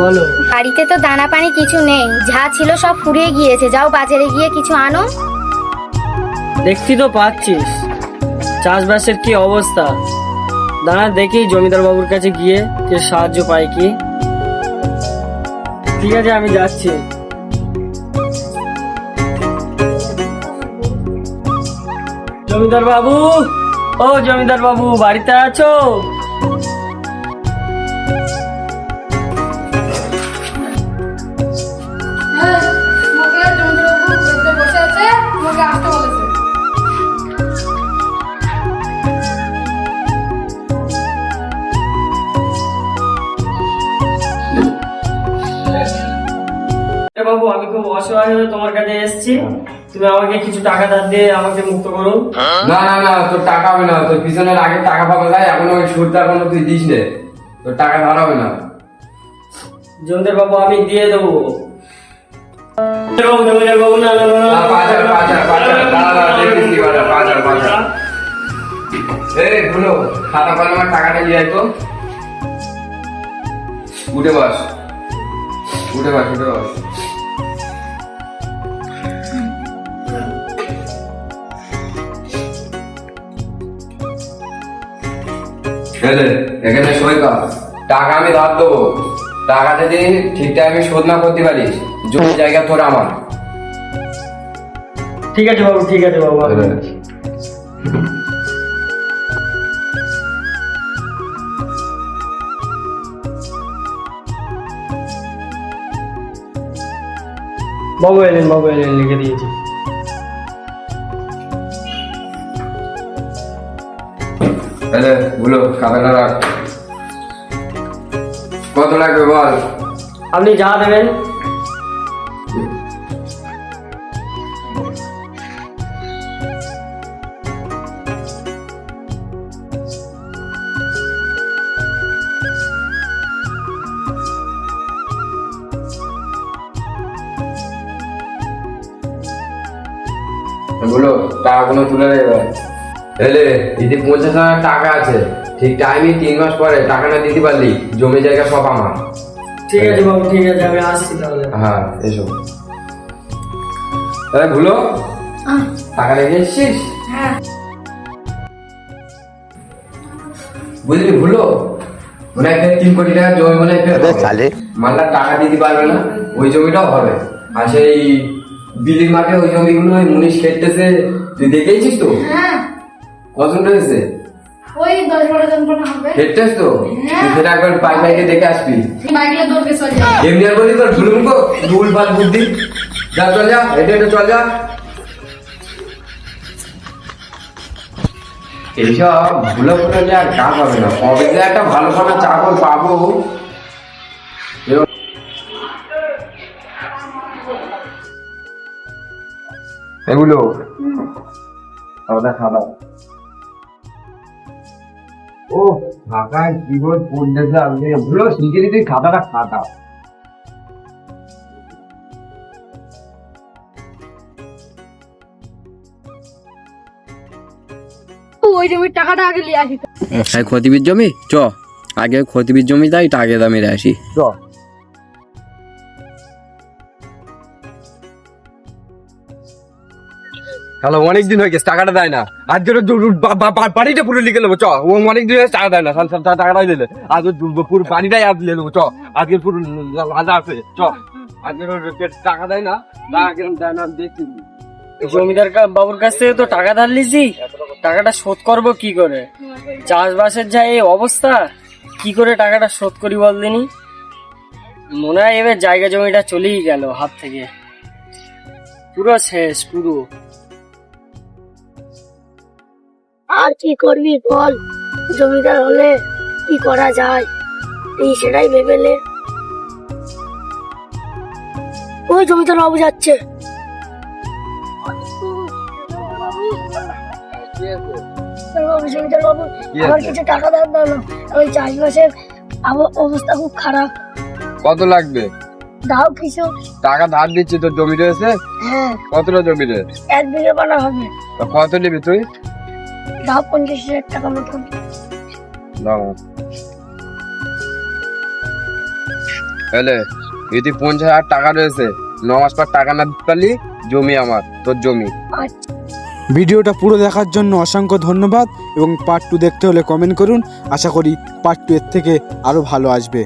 বলো। বাড়িতে তো দানা পানি কিছু নেই। যা ছিল সব ফুরিয়ে গিয়েছে। যাও বাজারে গিয়ে কিছু আনো। দেখছি তো পাচ্ছিস। চাষবাসের কি অবস্থা? দাঁড়া দেখি জমিদার বাবুর কাছে গিয়ে যে সাহায্য পাই কি? ঠিক আছে আমি যাচ্ছি। জমিদার বাবু ও জমিদার বাবু বাড়িতে আছো? অসহায় হয়ে তোমার কাছে এসেছি তুমি আমাকে কিছু টাকা ধার দিয়ে আমাকে মুক্ত করো না না না তোর টাকা হবে না তোর পিছনের আগে টাকা পাওয়া যায় এখন ওই সুদটা এখনও তুই দিস নে তোর টাকা ধার হবে না জমিদার বাবু আমি দিয়ে দেবো খাতা কলমের টাকাটা নিয়ে আয় তো উঠে বস উঠে বস উঠে বস এখানে টাকা আমি ধার দেবো। যদি শোধ না করতে পারিস, জমি জায়গা তোর আমার। ঠিক আছে বাবু, ঠিক আছে বাবু। বাবু এলেন বাবু এলেন, লিখে দিয়েছি। তাহলে বলো খাতাটা রাখ কত লাগবে বল? আপনি যা দেবেন। বলো টাকা কোনো তুলে নেবে এলে দিদি পঞ্চাশ হাজার টাকা আছে। ঠিক টাইমে তিন মাস পরে টাকা না দিতে পারলি জমি জায়গা সব আমার। ঠিক আছে বাবু ঠিক আছে আমি আসছি তাহলে। হ্যাঁ এসো। তাহলে ভুলো? টাকা রেখে এসছিস? হ্যাঁ। বুঝলি ভুলো? মনে হয় তিন কোটি টাকা জমি মনে হয়। মাল্লার টাকা দিতে পারবে না ওই জমিটাও হবে। আর সেই বিলির মাঠে ওই জমিগুলো ওই মুনিশ খেটতেছে তুই দেখেছিস তো? হ্যাঁ। কজন রয়েছে? ওই জন হবে। তো? তুই একবার পাই পাইকে দেখে আসবি। বাইকলে যাবে এমনি আর বলি তোর ভুলুম কো ভুল বুদ্ধি। যা চল যা হেঁটে হেঁটে চল যা। এইসব ভুলো ভুলো যে আর কাজ হবে না। কবে যে একটা ভালো ভালো চাকর পাবো। এগুলো খাওয়া খাওয়া ও ঢাকায় জীবন পড়তেছে ভুলো খাতাটা খাতা। ওই জমির টাকাটা আগে নিয়ে আসি। হ্যাঁ ক্ষতিবির জমি? চ। আগে ক্ষতিবির জমি তাই টাকা দামে আসি। চ। হ্যালো অনেক দিন হয়ে গেছে, টাকাটা দেয় না। আজকে বাড়িটা পুরো লিখে নেব, চ। ও অনেক দিন হয়েছে টাকা দেয় না টাকাটাই দিলে আজ পুরো বাড়িটাই আজ নিয়ে নেব, চ। আজকে পুরো রাজা আছে, চ। আজকে টাকা দেয় না দেয় না দেখছি। জমিদার বাবুর কাছ থেকে তো টাকা ধার লিছি টাকাটা শোধ করব কি করে? চাষবাসের যা এই অবস্থা, কি করে টাকাটা শোধ করি বল দিনি? মনে হয় এবার জায়গা জমিটা চলেই গেল হাত থেকে। পুরো শেষ পুরো আর কি করবি বল? জমিদার হলে কি করা যায়? এই সেটাই ভেবেলে ওই জমিদার বাবু যাচ্ছে। বাবু, জমিদার বাবু আমার কিছু টাকা দাও না ওই চাষবাসের অবস্থা খুব খারাপ। কত লাগবে? দাও কিছু। টাকা ধার দিচ্ছি তোর জমি রয়েছে? হ্যাঁ। কতটা জমি রে? এক বিঘে বানা হবে। তা কত নিবি তুই? দাও পঞ্চাশ হাজার টাকা মতন। দাও। এলে যদি পঞ্চাশ হাজার টাকা রয়েছে। ন মাস পর টাকা না দিতে পারলি জমি আমার তোর জমি। ভিডিওটা পুরো দেখার জন্য অসংখ্য ধন্যবাদ এবং পার্ট টু দেখতে হলে কমেন্ট করুন। আশা করি পার্ট টু এর থেকে আরও ভালো আসবে।